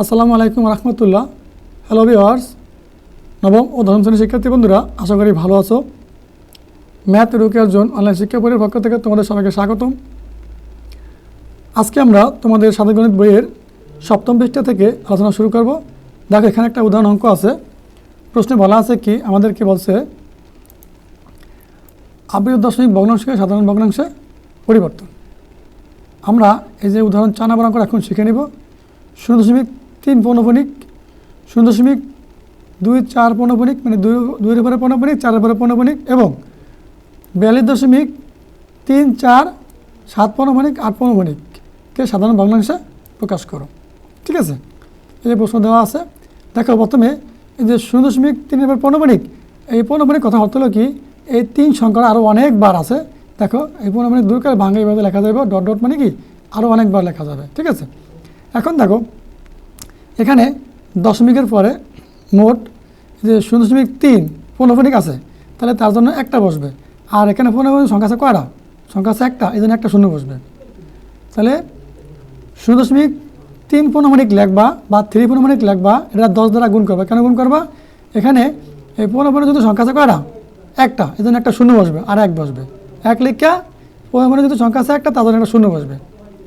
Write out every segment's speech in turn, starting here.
আসসালামু আলাইকুম রহমতুল্লাহ। Hello viewers নবম ও দশম শ্রেণির শিক্ষার্থী বন্ধুরা, আশা করি ভালো আছো। ম্যাথ রুকের জোন অনলাইন শিক্ষা বইয়ের পক্ষ থেকে তোমাদের সবাইকে স্বাগতম। আজকে আমরা তোমাদের সাধারণ গণিত বইয়ের সপ্তম পৃষ্ঠা থেকে আলোচনা শুরু করব। দেখো, এখানে একটা উদাহরণ অঙ্ক আছে। প্রশ্নে বলা আছে কি আমাদেরকে বলছে, আবৃত দশমিক ভগ্নাংশকে সাধারণ ভগ্নাংশে পরিবর্তন। আমরা এই যে উদাহরণ চার নম্বর অঙ্ক এখন শিখে নিব। শূন্য দশমিক তিন পৌনপণিক শূন্য দশমিক দুই চার পৌনপণিক মানে দুই, দুইয়ের পরে পৌনপণিক চারের পরে পৌনপণিক এবং বিয়াল্লিশ দশমিক তিন চার সাত পৌনপণিক আট পৌনপণিককে সাধারণ ভগ্নাংশে প্রকাশ করো। ঠিক আছে? এই যে প্রশ্ন দেওয়া আছে, দেখো প্রথমে এই যে শূন্য দশমিক তিনের পর পৌনপণিক এই পৌনপণিক কথা অর্থ হলো কি? এই তিন সংখ্যার আরও অনেকবার আছে। দেখো, এই পৌনপণিক দূর করে ভাঙে এইভাবে লেখা যাবে ডট ডট মানে কি? আরও অনেকবার লেখা যাবে। ঠিক আছে? এখন দেখো এখানে দশমিকের পরে মোট যে শূন্য দশমিক তিন পৌনপণিক আছে, তাহলে তার জন্য একটা বসবে। আর এখানে পৌনপণিক সংখ্যা আছে কয়টা? সংখ্যা আছে একটা, এই জন্য একটা শূন্য বসবে। তাহলে শূন্য দশমিক তিন পৌনমণিক লেখবা বা থ্রি পৌনমণিক লেখবা, এটা দশ দ্বারা গুণ করবা। কেন গুণ করবা? এখানে এই পৌনমণিক যদি সংখ্যা আছে কয়টা? একটা, এই জন্য একটা শূন্য বসবে, আর এক বসবে। এক লিখা পৌনমণিক যদি সংখ্যা আছে একটা, তার জন্য একটা শূন্য বসবে।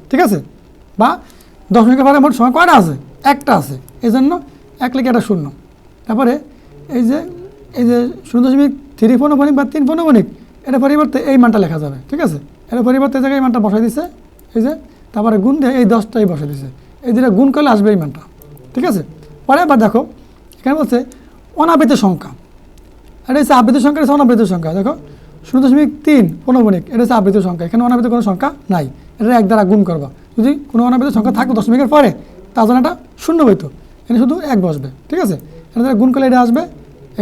ঠিক আছে? বা দশমিকের পরে মোট সংখ্যা কয়টা আছে? একটা আছে এই জন্য এক লিখে একটা শূন্য। তারপরে এই যে এই যে শূন্য দশমিক থ্রি পৌনমণিক বা তিন পৌনমণিক এটা পরিবর্তে এই মানটা লেখা যাবে, ঠিক আছে? এর পরিবর্তে জায়গায় এই মানটা বসাই দিছে, এই যে, তারপরে গুণ দিয়ে এই দশটাই বসে দিছে। এই দুটা গুণ করলে আসবে এই মানটা, ঠিক আছে? পরে আবার দেখো, এখানে বলছে অনাবৃত সংখ্যা। এটা হচ্ছে আবৃত সংখ্যা, এটা হচ্ছে অনাবৃত সংখ্যা। দেখো, শূন্য দশমিক তিন পৌনমণিক এটা হচ্ছে আবৃত সংখ্যা। এখানে অনাবৃত কোনো সংখ্যা নাই, এটা এক দ্বারা গুণ করবা। যদি কোনো অনাবৃত সংখ্যা থাকতো দশমিকের পরে তার জন্য একটা শূন্য হইতো। এখানে শুধু এক বসবে, ঠিক আছে? এটা দ্বারা গুণ করলে এটা আসবে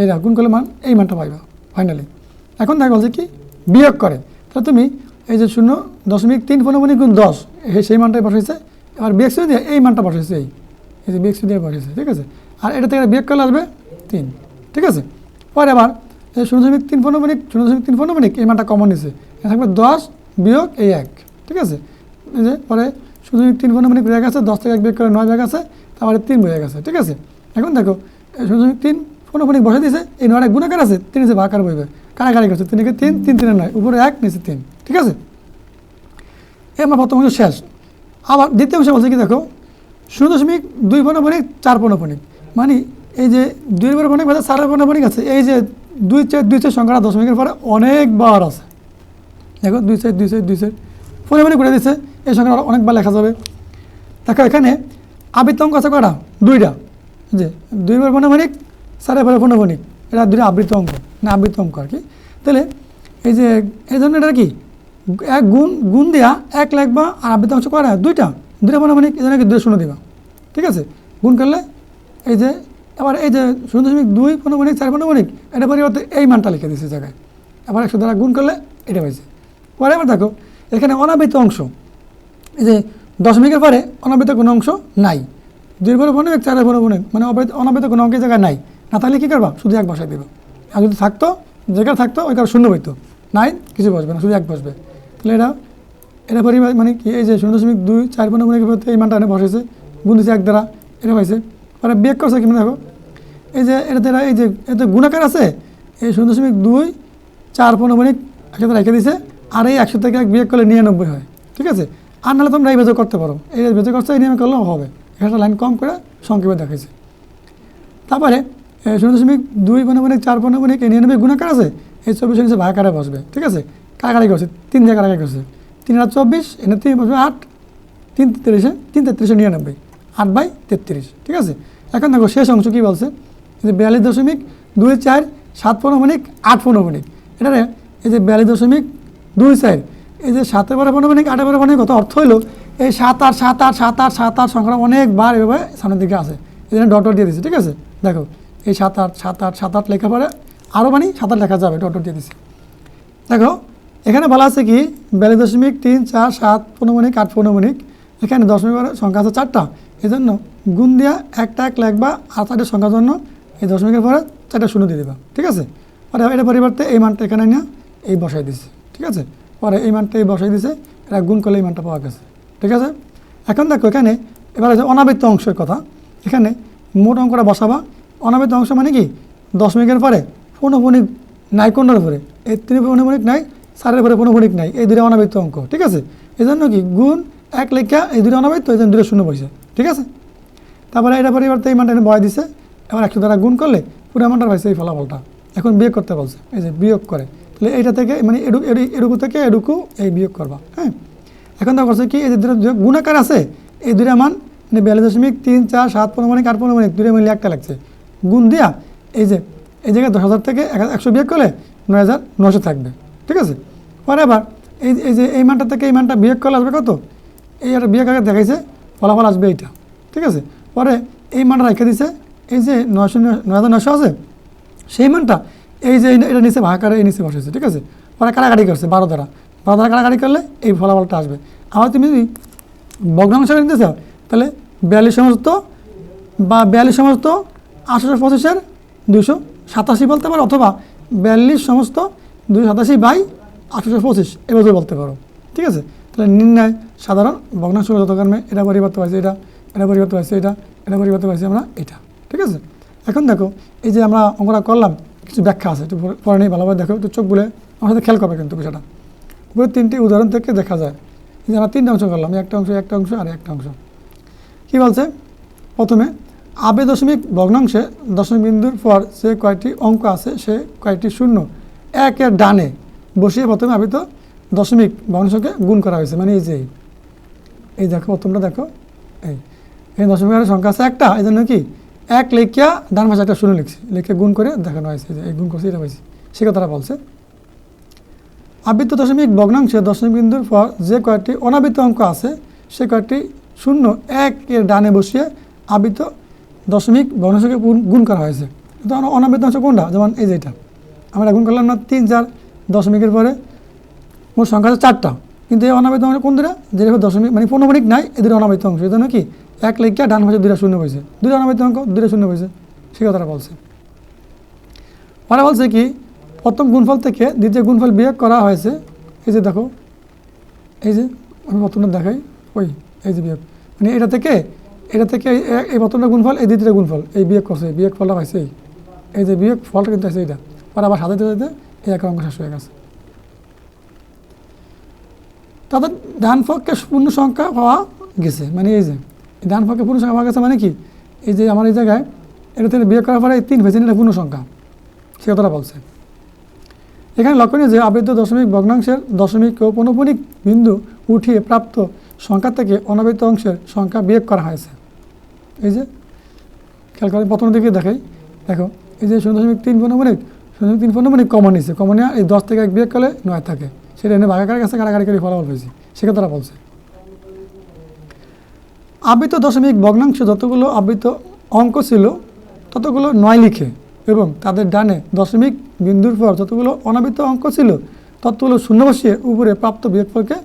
এইটা গুণ করলে মান, এই মানটা পাইবা ফাইনালি এখন দেখা বলছে কি, বিয়োগ করে। তাহলে তুমি এই যে শূন্য দশমিক তিন পনেরো গুণ দশ সেই মানটাই বসাইছে, এবার বিয়োগ শুধু দিয়ে এই মানটা বসাইছে এই এই যে বিয়োগ দিয়ে বসাইছে, ঠিক আছে? আর এটা থেকে বিয়োগ করলে আসবে তিন, ঠিক আছে? পরে আবার এই শূন্য দশমিক তিন পনেরো মিনিট শূন্য দশমিক তিন পনেরো মিনিট এই মানটা কমন নিছে। এখানে থাকবে দশ বিয়োগ এই এক, ঠিক আছে? এই যে পরে দশমিক তিন পনেরো মিনিট বেড়ে গেছে দশ থেকে এক বিয়োগ করে নয় বেড়ে আছে তারপরে তিন বেড়ে গেছে, ঠিক আছে? এখন দেখো দশমিক তিন পনেরো মিনিট বসে দিয়েছে, এই নয় নয়টা গুণাকার আছে, তিন এসে ভাকার বইবে কারাকারি করছে? তিনকে তিন তিন তিনের নয়, উপরে এক, নিচে তিন, ঠিক আছে? এ আমার প্রথম অংশ শেষ। আবার দ্বিতীয় অংশ বলছে কি দেখো, শূন্য দশমিক দুই পনপনিক চার পনপনিক মানে এই যে দুই পনপনিক বাদে চার পনপনিক আছে এই যে দুই চার দুই চার সংখ্যাটা দশমিকের পরে অনেকবার আছে। দেখো, দুই চার দুই চার দুই চার। পনপনিক করে দিচ্ছে এই সংখ্যাটা অনেকবার লেখা যাবে। দেখো, এখানে আবৃত্ত অঙ্ক আছে কটা দুইটা। যে, দুইবার পনপনিক চারের পরে পনপনিক এটা দুইটা আবৃত্ত অঙ্ক না আবৃত্ত অঙ্ক আর কি। তাহলে এই যে, এই জন্য এটা কি? এক গুণ গুণ দেওয়া এক লাগবা আর আবৃত্ত অংশ করা দুইটা। দুইটা মানে মানে এখানে দুই শূন্য দিবা। ঠিক আছে? গুণ করলে এই যে, এবার এই যে শূন্য দশমিক দুই পনেরো চার পনেরো এটা পরিবর্তে এই মানটা লিখে দিচ্ছে জায়গায়। এবার একশো দ্বারা গুণ করলে এটা পাইছে পরে এবার দেখো এখানে অনাবৃত অংশ। এই যে দশমিকের পরে অনাবৃত কোনো অংশ নাই। দুই পরে পনেরো চারের পনেরো পনেরো মানে অনাবৃত কোনো অঙ্কের জায়গায় নাই। না তাহলে কী করবা? শুধু এক বসাই দেবো। আর যদি থাকতো, যেখানে থাকতো ওই কারণে শূন্য হইতো। নাই, কিছু বসবে না, শুধু এক বসবে। তাহলে এটা এটা পরিমাণ মানে কি? এই যে শূন্য দশমিক দুই, চার পনেরো পনেরো এই মানটা এনে বসেছে গুণ এক দ্বারা, এটা পাইছে পরে বিয়োগ করছে কি দেখো? এই যে এটাতে এই যে এতে গুণাকার আছে, এই শূন্য দশমিক দুই, চার পনেরো মিনিট একসাথে রেখে দিছে আর এই একশো থেকে এক বিয়োগ করলে নিরানব্বই হয়, ঠিক আছে? আর নাহলে তোমরা এই বেজো করতে পারো। এই বেজো করছে, এই নিয়মে করলেও হবে। একটা লাইন কম করে সংক্ষেপে দেখাইছে। তারপরে শূন্য দশমিক দুই পনেরো মিনিট চার পনেরো এই নিরানব্বই গুণাকার আছে? এই চব্বিশ নিচে ভাগাকারে বসবে, ঠিক আছে? কারাকারি করছে, তিন জায়গায় কারাকারি করছে। তিন হাজার চব্বিশ, এনে তিন বসবে আট, তিন তেত্রিশে তিন তেত্রিশে নিরানব্বই, আট বাই তেত্রিশ, ঠিক আছে? এখন দেখো, শেষ অংশ কী বলছে? যে বিয়াল্লিশ দশমিক দুই চার সাত পনেরো মিনিট আট পনেরো মিনিট এটারে এই যে বিয়াল্লিশ দশমিক দুই সাইড। এই যে সাতের পরে পনেরো আটের পরে পনেরো কত অর্থ হলো, এই সাত আট সাত আট সাত আট সাত আট সংখ্যা অনেকবার এভাবে সামনের দিকে আসে। এই জন্য ডট দিয়ে দিচ্ছে ঠিক আছে? দেখো, এই সাত আট সাত আট সাত আট লেখা পরে আরও মানে সাত আট লেখা যাবে, ডট দিয়ে দিচ্ছে দেখো, এখানে বলা আছে কি বিয়াল্লিশ দশমিক তিন চার সাত পনেরো মিনিট আট পনেরো মিনিট এখানে দশমিক সংখ্যা আছে চারটা। এই জন্য গুণ দিয়া একটা এক লাগবা আর চারটে সংখ্যার জন্য এই দশমিকের পরে চারটা শূন্য দিয়ে দেবা, ঠিক আছে? এটা পরিবর্তে এই মানটা এখানে নিয়ে এই বসাই দিচ্ছে ঠিক আছে? পরে এই মানটা এই বসাই দিছে এটা গুণ করলে এই মানটা পাওয়া গেছে। ঠিক আছে? এখন দেখো, এখানে এবার আছে অনাবৃত্ত অংশের কথা। এখানে মোট অঙ্কটা বসাবা। অনাবৃত্ত অংশ মানে কি? দশমিকের পরে পৌনভণিক নাই কোনটার উপরে। এই তিন পৌনভণিক নাই, চারের পরে পৌনভণিক নাই। এই দুটো অনাবৃত্ত অঙ্ক, ঠিক আছে? এই জন্য কি? গুণ এক লেখা এই দুটো অনাবৃত এই জন্য দুটো শূন্য পয়সা ঠিক আছে? তারপরে এটা পরিবর্তে এই মানটা বয় দিছে। এবার একশো দ্বারা গুণ করলে পুরো মানটা পাইছে এই ফলাফলটা। এখন বিয়োগ করতে বলছে। এই যে বিয়োগ করে। তাহলে এইটা থেকে মানে এডু, এডু- এডুকু থেকে এডুকু এই বিয়োগ করবা হ্যাঁ? এখন তো করছে কি, এই দুটো গুণাকার আছে, এই দুটা মান মানে বিয়াল্লিশ দশমিক তিন চার সাত পনেরো মানে আট পনেরো মানে দুটো মিলে একটা লাগছে। গুণ দিয়া, এই যে, এই জায়গায় দশ হাজার থেকে এক- একশো বিয়োগ করলে নয় হাজার নশো থাকবে, ঠিক আছে? পরে আবার, এই এই যে এই মানটা থেকে এই মানটা বিয়োগ করলে আসবে কত? এই একটা বিয়োগ আগে দেখাইছে, ফলাফল আসবে এইটা, ঠিক আছে? পরে এই মানটা রেখে দিছে, এই যে নয়শো, নয় হাজার নশো আছে, সেই মানটা এই যে এটা নিচে ভাগাকারে এই নিচে বসেছে, ঠিক আছে? ওরা কাটাকাটি করছে, বারো দ্বারা। বারো দ্বারা কাটাকাটি করলে এই ফলাফলটা আসবে। আবার তুমি যদি ভগ্নাংশ নিতে চাও, তাহলে বিয়াল্লিশ সমস্ত বা বিয়াল্লিশ সমস্ত আঠারোশো পঁচিশের দুশো সাতাশি বলতে পারো, অথবা বিয়াল্লিশ সমস্ত দুশো সাতাশি বাই আঠারোশো পঁচিশ এভাবে বলতে পারো, ঠিক আছে? তাহলে নির্ণয় সাধারণ ভগ্নাংশ যত কারণে এটা পরিবর্তন হয়েছে এটা এটা পরিবর্তন হয়েছে এটা এটা পরিবর্তন হয়েছে আমরা এটা, ঠিক আছে? এখন দেখো, এই যে আমরা অঙ্কটা করলাম কিছু ব্যাখ্যা আছে, একটু পরে- নিয়ে ভালোভাবে দেখো, একটু চোখ বলে আমার সাথে খেয়াল করবে কিন্তু বিষয়টা। উপরে তিনটি উদাহরণ থেকে দেখা যায় যে আমরা তিনটা অংশ করলাম, একটা অংশ একটা অংশ আর একটা অংশ। কি বলছে? প্রথমে, আবে দশমিক ভগ্নাংশে দশমিক বিন্দুর পর যে কয়টি অঙ্ক আছে, সে কয়টি শূন্য, একের ডানে বসিয়ে প্রথমে আবিত দশমিক ভগ্নাংশকে গুণ করা হয়েছে মানে এই যে এই। এই দেখো, প্রথমটা দেখো, এই। এই দশমিকের সংখ্যা আছে একটা, এই জন্য কি? এক লেখিয়া ডান ভাষা একটা শূন্য লিখছি। লিখে গুণ করে দেখানো হয়েছে যে এই গুণ করছে, এটা পাইছি সে কথাটা বলছে, আবৃত্ত দশমিক ভগ্নাংশে দশমিক বিন্দুর পর যে কয়েকটি অনাবৃত্ত অঙ্ক আছে, সে কয়েকটি শূন্য এক এর ডানে বসিয়ে আবৃত দশমিক ভগ্নাংশকে গুণ- করা হয়েছে। কিন্তু অনা- অনাবৃত্ত অংশ কোনটা? যেমন এই যে এটা। আমরা গুণ করলাম না, তিন, চার দশমিকের পরে মোট সংখ্যা আছে চারটা। কিন্তু এই অনাবৃত অংশ কোন দুটা যেভাবে দশমিক মানে পৌনমণিক নাই, এদের অনাবৃত অংশ। এই জন্য কি? এক লেখিয়া ডান ভাষা দুইটা শূন্য হয়েছে দুইটা অনাবৃত অঙ্ক, দুইটা শূন্য হয়েছে সে কথাটা বলছে। পরে বলছে কি, প্রথম গুণফল থেকে দ্বিতীয় গুণফল বিয়োগ করা হয়েছে। এই যে দেখো, এই যে আমি প্রথমটা দেখাই, ওই, এই যে বিয়োগ। মানে এটা থেকে এটা থেকে এই- প্রথমটা গুণফল, এই দ্বিতীয় গুণফল, এই বিয়োগ করছে বিয়োগ ফলটা পাইছে এই। এই যে বিয়োগ ফলটা কিন্তু আছে এইটা। পরে আবার সাজাতে সাজাতে এই এক অঙ্ক শেষ হয়ে গেছে। তাদের ডান পক্ষে পূর্ণ সংখ্যা পাওয়া গেছে। মানে এই যে ডান পক্ষে পূর্ণ সংখ্যা পাওয়া গেছে মানে কি? এই যে আমার এই জায়গায় এটা থেকে বিয়োগ করার পরে এই তিন হয়েছে এটা পূর্ণ সংখ্যা। সে কথাটা বলছে। এখানে লক্ষণীয় যে আবৃত দশমিক ভগ্নাংশের দশমিক ও পৌনপুনিক বিন্দু উঠিয়ে প্রাপ্ত সংখ্যা থেকে অনাবৃত অংশের সংখ্যা বিয়োগ করা হয়েছে। এই যে, খেয়াল করে প্রথম দিকে দেখাই। দেখো, এই যে শূন্য দশমিক তিন পৌনপুনিক শূন্য তিন পৌনপুনিক কমন নিচ্ছে কমন এই দশ থেকে এক বিয়োগ করলে নয় থাকে। সেটা এনে ভাগাকারের কাছে কারাগারি করে ফলাফল হয়েছে সে তারা বলছে। আবৃত দশমিক ভগ্নাংশ যতগুলো আবৃত অঙ্ক ছিল, ততগুলো নয় লিখে এবং তাদের ডানে দশমিক বিন্দুর পর যতগুলো অনাবৃত অঙ্ক ছিল, ততগুলো শূন্য বসিয়ে উপরে প্রাপ্ত বিয়োগফলকে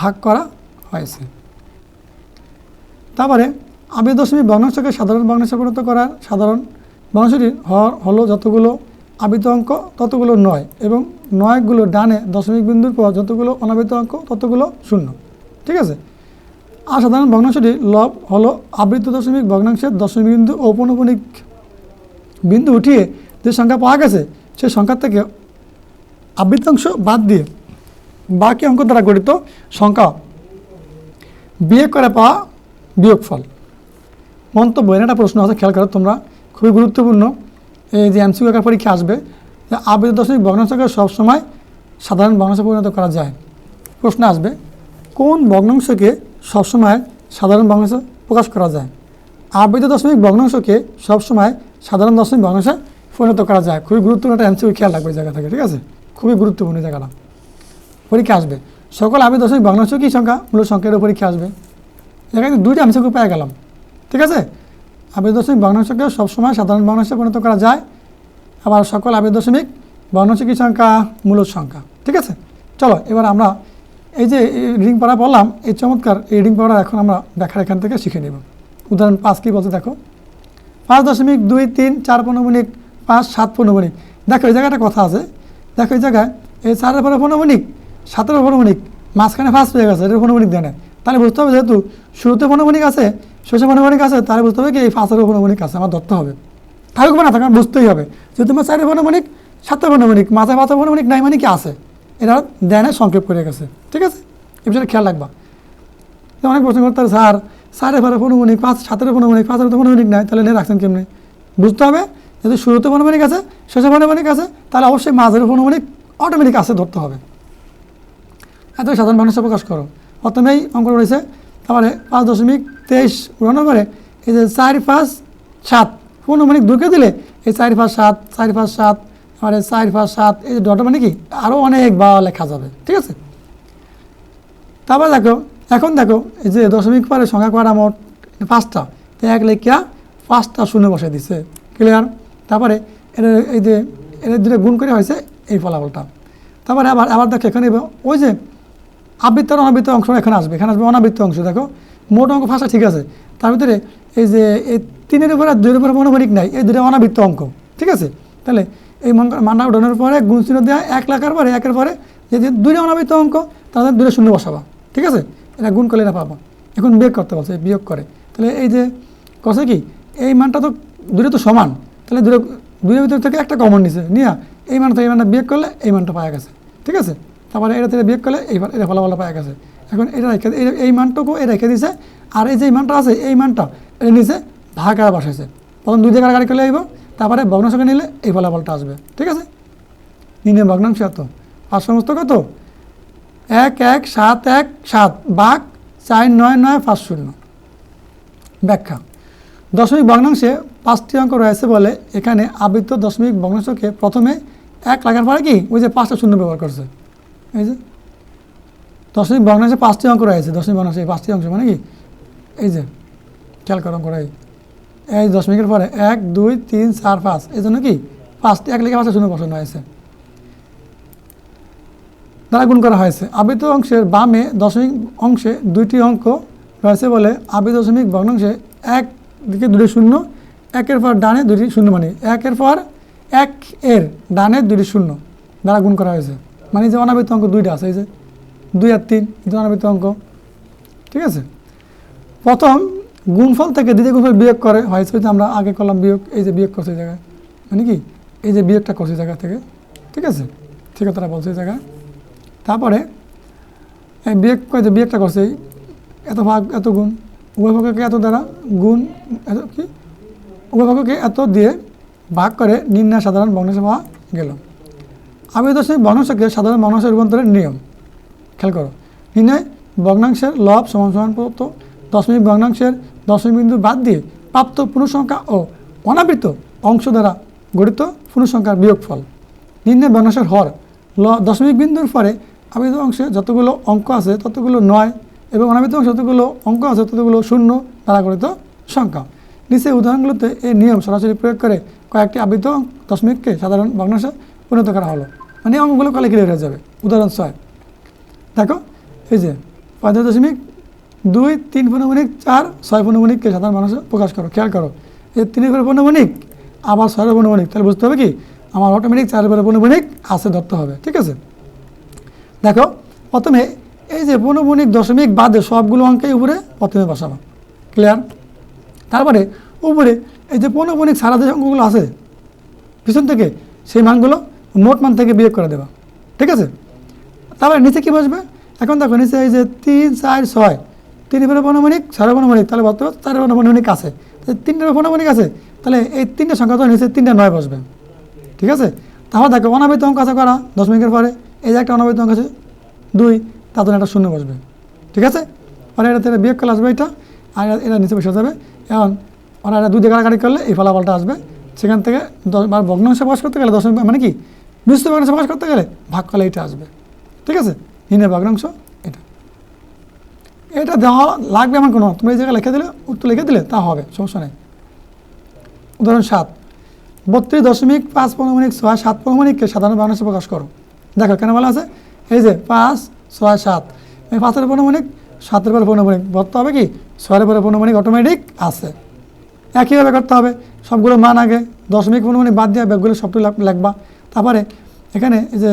ভাগ করা হয়েছে। তারপরে আবৃত দশমিক ভগ্নাংশকে সাধারণ ভগ্নাংশে পরিণত করার সাধারণ ভগ্নাংশটি হলো যতগুলো আবৃত অঙ্ক, ততগুলো নয় এবং নয়গুলো ডানে দশমিক বিন্দুর পর যতগুলো অনাবৃত অঙ্ক, ততগুলো শূন্য। ঠিক আছে? আর সাধারণ ভগ্নাংশটি লব হলো আবৃত দশমিক ভগ্নাংশের দশমিক বিন্দু ও পৌনপুনিক বিন্দু উঠিয়ে যে সংখ্যা পাওয়া গেছে সেই সংখ্যা থেকে আবৃতাংশ বাদ দিয়ে বাকি অঙ্ক দ্বারা গঠিত সংখ্যা বিয়োগ করে পাওয়া বিয়োগফল। মন্তব্য একটা প্রশ্ন আছে, খেয়াল করো তোমরা, খুবই গুরুত্বপূর্ণ। এই যে এমসিউ একার পরীক্ষা আসবে, যে আবৃত দশমিক ভগ্নাংশকে সবসময় সাধারণ ভগ্নাংশে পরিণত করা যায়। প্রশ্ন আসবে, কোন ভগ্নাংশকে সবসময় সাধারণ ভগ্নাংশে প্রকাশ করা যায়। আবৃত দশমিক ভগ্নাংশকে সবসময় সাধারণ দশমিক ভগ্নাংশে পরিণত করা যায়। খুবই গুরুত্বপূর্ণ একটা এমসিউ খেয়াল রাখবে জায়গা থেকে, ঠিক আছে? খুবই গুরুত্বপূর্ণ জায়গাটা। পরীক্ষা আসবে। সকল আবৃত দশমিক ভগ্নাংশ কি সংখ্যা, মূল সংখ্যার পরীক্ষা আসবে। এখানে দুইটা আমি পেয়ে গেলাম, ঠিক আছে? আবৃত দশমিক ভগ্নাংশকে সবসময় সাধারণ ভগ্নাংশে পরিণত করা যায়। আবার সকল আবৃত দশমিক ভগ্নাংশ কি সংখ্যা মূলত সংখ্যা, ঠিক আছে? চলো, এবার আমরা এই যে রিডিং পড়া বললাম, এই চমৎকার রিডিং পড়া এখন আমরা দেখার এখান থেকে শিখে নেব। উদাহরণ পাঁচ কী বলছে দেখো? পাঁচ দশমিক দুই তিন চার পনেরো পাঁচ সাত পনেরো দেখো, এই জায়গাটা কথা আছে। দেখো, এই জায়গায় এই চারের পরে পনেরো সাতের পনেরো মাঝখানে ফার্স্ট হয়ে গেছে এটার পনেরো দেয় না। তাহলে বুঝতে হবে যেহেতু শুরুতে পনেরো আছে, শেষে পৌনমণিক আছে, তাহলে বুঝতে হবে কি এই পাঁচের পৌনমণিক আছে, আমার ধরতে হবে। থাকুক না থাকুক, বুঝতেই হবে। যে তোমার চারের পৌনমণিক সাতটা পৌনমণিক মাথায় পাঁচের পৌনমণিক নাই মানে কি আছে? এটা দেনে সংক্ষেপ করে গেছে। ঠিক আছে? এ বিষয়ে খেয়াল রাখবা। অনেক প্রশ্ন করতে স্যার সাড়ে বারো পনেরোমিনিক পাঁচ সাতের পনেরোমিনিক পাঁচের তো পনেরোমিনিক নাই, তাহলে নিয়ে রাখছেন কেমনি? বুঝতে হবে যদি শুরুতে পনেরোমিনিক আছে, শেষে পনেরোমিনিক আছে, তাহলে অবশ্যই মাঝের পনেরোমিনিক অটোমেটিক আছে ধরতে হবে। এত সাধারণ মানুষে প্রকাশ করো। প্রথমেই অঙ্ক রয়েছে, তারপরে পাঁচ দশমিক তেইশ উড়ানোর পরে এই যে চার, পাঁচ, সাত পনেরোমিনিক ঢুকে দিলে এই চার, পাঁচ, সাত, চার, পাঁচ, সাত, তারপরে চার, পাঁচ, সাত, এই যে ডট মানে কি? আরও অনেক বা লেখা যাবে, ঠিক আছে? তারপর দেখো, এখন দেখো, এই যে দশমিক পরে সংখ্যা করা মোট পাঁচটা, তো এক লেখিয়া পাঁচটা শূন্য বসে দিছে। ক্লিয়ার তারপরে এটা এই যে এটা দুটো গুণ করে হয়েছে এই ফলাফলটা। তারপরে আবার আবার দেখো, এখানে ওই যে আবৃত্ত অনাবৃত্ত অংশ এখানে আসবে। এখানে আসবে অনাবৃত্ত অংশ, দেখো। মোট অঙ্ক ভাষা ঠিক আছে। তার ভিতরে এই যে এই তিনের উপরে আর দুইয়ের উপরে মনোমানিক নাই, এই দুটো অনাবৃত্ত অঙ্ক, ঠিক আছে? তাহলে এই মান- মানটা উঠানোর পরে গুণ চিহ্ন দেওয়া এক লাখার পরে, একের পরে যদি দুইটা অনাবৃত্ত অঙ্ক, তাহলে দুটো শূন্য বসাবা। ঠিক আছে? এটা গুণ করলে এটা পাবা। এখন বিয়োগ করতে বলছে, বিয়োগ করে। তাহলে এই যে কষে কি? এই মানটা তো দুটো তো সমান। তাহলে দুটো দুইয়ের ভিতর থেকে একটা কমন নিছে। নিয়ে, এই মান থেকে এই মানটা বিয়োগ করলে এই মানটা পাওয়া গেছে। ঠিক আছে? তারপরে এটা থেকে বিয়োগ করলে এই এটা ফলাফল পাওয়া গেছে। এখন এটা রেখে এই- মানটুকু এ রেখে দিছে, আর এই যে মানটা আছে, এই মানটা এটা নিচে ভাগ বসাইছে প্রথম দুই জায়গায় গাড়ি করলে আইব তারপরে ভগ্নাংশকে নিলে এই ফলাফলটা আসবে। ঠিক আছে? নিনে ভগ্নাংশ এত। আর সমস্ত কত? এক এক সাত এক সাত বাঘ চার নয় নয় পাঁচ শূন্য। ব্যাখ্যা। দশমিক ভগ্নাংশে পাঁচটি অঙ্ক রয়েছে বলে এখানে আবৃত্ত দশমিক ভগ্নাংশকে প্রথমে এক লাগার পরে কি? ওই যে পাঁচটা শূন্য ব্যবহার করছে। এই যে দশমিক ভগ্নাংশে পাঁচটি অঙ্ক রয়েছে। দশমিক ভগ্নাংশে পাঁচটি অংশ মানে কি? এই যে খেয়াল করো অঙ্ক এই। এই দশমিকের পরে এক, দুই, তিন, চার, পাঁচ। এই জন্য কি? পাঁচটি এক লেখা পাঁচটা শূন্য বসানো হয়েছে। দ্বারা গুণ করা হয়েছে। আবৃত অংশের বামে দশমিক অংশে দুইটি অঙ্ক রয়েছে বলে আবৃত দশমিক ভগ্নাংশে এক দিকে দুটি শূন্য, একের পর ডানে দুটি শূন্য মানে একের পর এক এর ডানে দুটি শূন্য দ্বারা গুণ করা হয়েছে। মানে যে অনাবৃত অঙ্ক দুইটা আছে, এই যে দুই আর তিন যে অনাবৃত অঙ্ক। ঠিক আছে? প্রথম গুণফল থেকে দ্বিতীয় গুণফল বিয়োগ করে, হয়েছে আমরা আগে করলাম বিয়োগ, এই যে বিয়োগ করছে জায়গায়। মানে কি? এই যে বিয়োগটা করছে জায়গা থেকে। ঠিক আছে? ঠিক আছে তারা বলছে এই জায়গায়। তারপরে করে যে বিয়োগটা করছে এত ভাগ, এত গুণ, উভয় এত দ্বারা গুণ, এত কি? উভয় এত দিয়ে ভাগ করে নির্ণয় সাধারণ ভগ্নাংশ পাওয়া গেল। দশমিক ভগ্নাংশকে সাধারণ ভগ্নাংশের রূপান্তরের নিয়ম। খেয়াল করো। নির্ণয় ভগ্নাংশের লব সমান সমান প্রদত্ত দশমিক ভগ্নাংশের দশমিক বিন্দু বাদ দিয়ে প্রাপ্ত পুনঃসংখ্যা ও অনাবৃত অংশ দ্বারা গঠিত পূর্ণসংখ্যার বিয়োগফল। নির্ণয় ভগ্নাংশের হর ল দশমিক বিন্দুর পরে আবৃত অংশে যতগুলো অঙ্ক আছে ততগুলো নয় এবং অনাবৃত অংশে যতগুলো অঙ্ক আছে ততগুলো শূন্য দ্বারা গঠিত সংখ্যা। নিচে উদাহরণগুলোতে এই নিয়ম সরাসরি প্রয়োগ করে কয়েকটি আবৃত দশমিককে সাধারণ ভগ্নাংশে পরিণত করা হলো। মানে অঙ্কগুলো কালে ক্লিয়ার হয়ে যাবে। উদাহরণ ছয়। দেখো, এই যে পঁয়তাল্লিশ দশমিক দুই তিন পনমণিক চার ছয় পনমণিককে সাধারণ মানুষ প্রকাশ করো। খেয়াল করো, এই তিনের ঘরে পনমণিক আবার ছয়ের পনমণিক তাহলে বুঝতে হবে কি? আমার অটোমেটিক চারের ঘরে পনমণিক আছে, ধরতে হবে। ঠিক আছে? দেখো, প্রথমে এই যে পনমণিক দশমিক, বাদে সবগুলো অঙ্কেই উপরে প্রথমে বসাবো। ক্লিয়ার তারপরে উপরে এই যে পনমণিক সারা যে অঙ্কগুলো আছে, পিছন থেকে সেই মানগুলো মোট মান থেকে বিয়োগ করে দেবা। ঠিক আছে? তারপরে নিচে কী বসবে? এখন দেখো, নিচে এই যে তিন, চার, ছয়, তিন উপরে পনমণিক ছয় পনমণিক তাহলে বর্তমান চার পনমণিক আছে। তিনটে পনমণিক আছে, তাহলে এই তিনটে সংখ্যা তো নিচে তিনটে নয় বসবে। ঠিক আছে? তাহলে দেখো, অনাবৃত অঙ্ক আছে করা, দশমিকের পরে। এই যে একটা অনাবৃত অঙ্ক আছে, দুই তাদের একটা শূন্য বসবে। ঠিক আছে? আর এটা থেকে বিয়োগ করলে আসবে এটা, আর এটা- এটা নিচে বসে যাবে। এখন ওরা এটা দুই গাড়ি করলে এই ফলাফলটা আসবে। সেখান থেকে বার ভগ্নাংশ প্রকাশ করতে গেলে দশমিক মানে কি? মিশ্র ভগ্নাংশ প্রকাশ করতে গেলে ভাগ করলে এটা আসবে। ঠিক আছে? হিনের ভগ্নাংশ এটা। এটা দেওয়া লাগবে আমার কোনো? তুমি এই জায়গায় লিখে দিলে, উত্তর লিখে দিলে তা হবে, সমস্যা নেই। উদাহরণ সাত। বত্রিশ দশমিক পাঁচ পনমণিক ছয়, সাত পনমণিককে সাধারণ বাংলাদেশে প্রকাশ করো। দেখো কেন বলা আছে? এই যে পাঁচ, ছয়, সাত। এই পাঁচের পনমণিক সাতের পরে পনমণিক ধরতে হবে কি? ছয়ের পরে পনমণিক অটোমেটিক আছে। একইভাবে করতে হবে। সবগুলো মান আগে, দশমিক পনমণিক বাদ দিয়ে ব্যাগগুলো সবটি লাগবা। তারপরে এখানে এই যে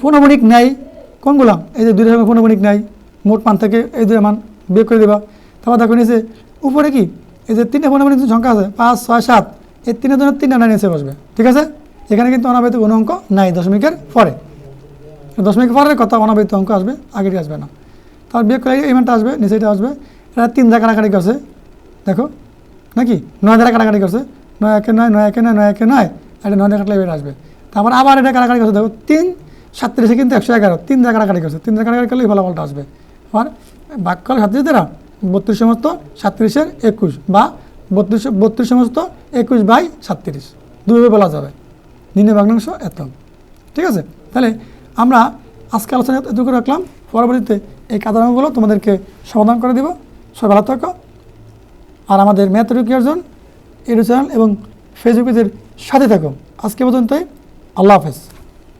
পনমণিক নেই, কোনগুলো? এই যে দুই দুইটা পনমণিক নেই, মোট মান থেকে এই দুই মান বিয়োগ করে দেবা। তারপর দেখো নিচে, উপরে কি? এই যে তিনটে পূর্ণবর্ণিক সংখ্যা আছে, পাঁচ, ছয়, সাত। এই তিনের জন্য তিনটা নাই নিচে বসবে। ঠিক আছে? এখানে কিন্তু অনাবৃত কোনো অঙ্ক নাই দশমিকের পরে। দশমিকের পরে কত অনাবৃত অঙ্ক আসবে আগেটি আসবে না। তার বিয়োগ করে এই আসবে নিচে এটা আসবে। এটা তিন দ্বারা কাটাকাটি করছে, দেখো। নাকি? নয় দ্বারা কাটাকাটি করছে। নয় একে নয় নয় একে নয় নয় একে নয় এটা নয় কাটলে এটা আসবে। তারপর আবার এটা কাটাকাটি করছে, দেখো, তিন, সাতত্রিশে কিন্তু একশো এগারো, তিন দ্বারা কাটাকাটি করছে। তিন দ্বারা কাটাকাটি করলে এই ফলাফলটা আসবে। আবার বাক্যল সাতত্রিশ দ্বারা বত্রিশ সমস্ত সাতত্রিশের একুশ বা বত্রিশ বত্রিশ সমস্ত একুশ বাই সাতত্রিশ। দুইভাবে বলা যাবে। নিম্ন ভগ্নাংশ এত ঠিক আছে? তাহলে আমরা আজকে আলোচনা এত করে রাখলাম। পরবর্তীতে এই কাদারগুলো তোমাদেরকে সমাধান করে দেব। সবাই ভালো থাকো। আর আমাদের math rookie Arjun, YouTube channel এবং ফেসবুক পেজের সাথে থাকো। আজকে পর্যন্তই। আল্লাহ হাফেজ।